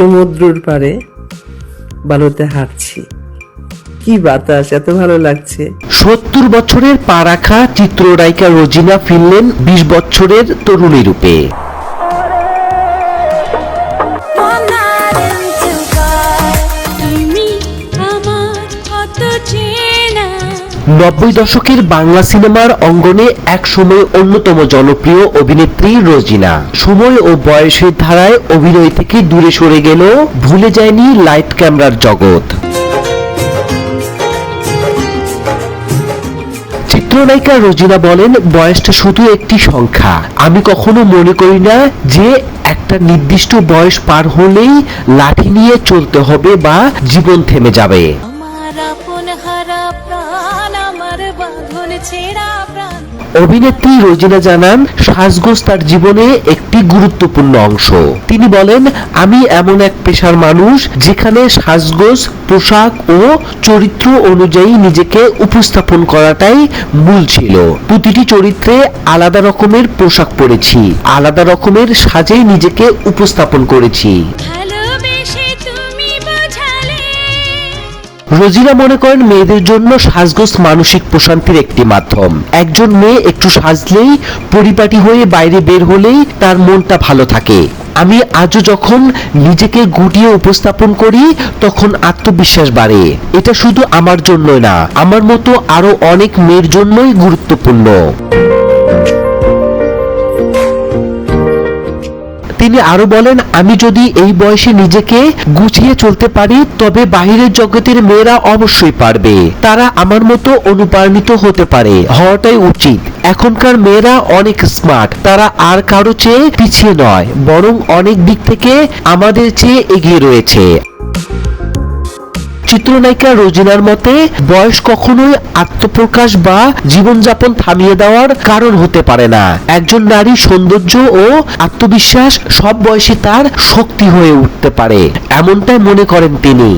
সমুদ্রের পারে বালুতে হাঁটছি। কি বাতাস, এত ভালো লাগছে। সত্তর বছরের পা রাখা চিত্রনায়িকা রোজিনা ফিরলেন বিশ বছরের তরুণী রূপে। নব্বই দশকের বাংলা সিনেমার অঙ্গনে এক সময় অন্যতম জনপ্রিয় অভিনেত্রী রোজিনা। সময় ও বয়সের ধারায় অভিনয় থেকে দূরে সরে গেল ভুলে যায়নি লাইট ক্যামেরার জগৎ। চিত্রনায়িকা রোজিনা বলেন, বয়সটা শুধু একটি সংখ্যা। আমি কখনো মনে করি না যে একটা নির্দিষ্ট বয়স পার হলেই লাঠি নিয়ে চলতে হবে বা জীবন থেমে যাবে। আমার প্রাণ আমার বাঁধন ছেঁড়া প্রাণ। অভিনেত্রী রোজিনা জানান সাজগোজ তার জীবনে একটি গুরুত্বপূর্ণ অংশ। তিনি বলেন আমি এমন এক পেশার মানুষ যেখানে সাজগোজ পোশাক ও চরিত্র অনুযায়ী নিজেকে উপস্থাপন করাটাই মূল ছিল। প্রতিটি চরিত্রে আলাদা রকমের পোশাক পরেছি আলাদা রকমের সাজেই নিজেকে উপস্থাপন করেছি। রোজিনা মনে করেন মেয়েদের জন্য সাজগোজ মানসিক প্রশান্তির একটি মাধ্যম। একজন মেয়ে একটু সাজলেই, পরিপাটি হয়ে বাইরে বের হলেই তার মনটা ভালো থাকে। আমি আজও যখন নিজেকে গুটিয়ে উপস্থাপন করি, তখন আত্মবিশ্বাস বাড়ে। এটা শুধু আমার জন্যই না, আমার মতো আরও অনেক মেয়ের জন্যই গুরুত্বপূর্ণ। তিনি আরও বলেন, আমি যদি এই বয়সে নিজেকে গুছিয়ে চলতে পারি, তবে বাহিরের জগতের মেয়েরা অবশ্যই পারবে। তারা আমার মতো অনুপ্রাণিত হতে পারে। হওয়াটাই উচিত। এখনকার মেয়েরা অনেক স্মার্ট। তারা আর কারও চেয়ে পিছিয়ে নয়, বরং অনেক দিক থেকে আমাদের চেয়ে এগিয়ে রয়েছে। চিত্রনায়িকা রোজিনার মতে, বয়স কখনোই আত্মপ্রকাশ বা জীবনযাপন থামিয়ে দেওয়ার কারণ হতে পারে না। একজন নারী সৌন্দর্য ও আত্মবিশ্বাস সব বয়সে তার শক্তি হয়ে উঠতে পারে, এমনটাই মনে করেন তিনি।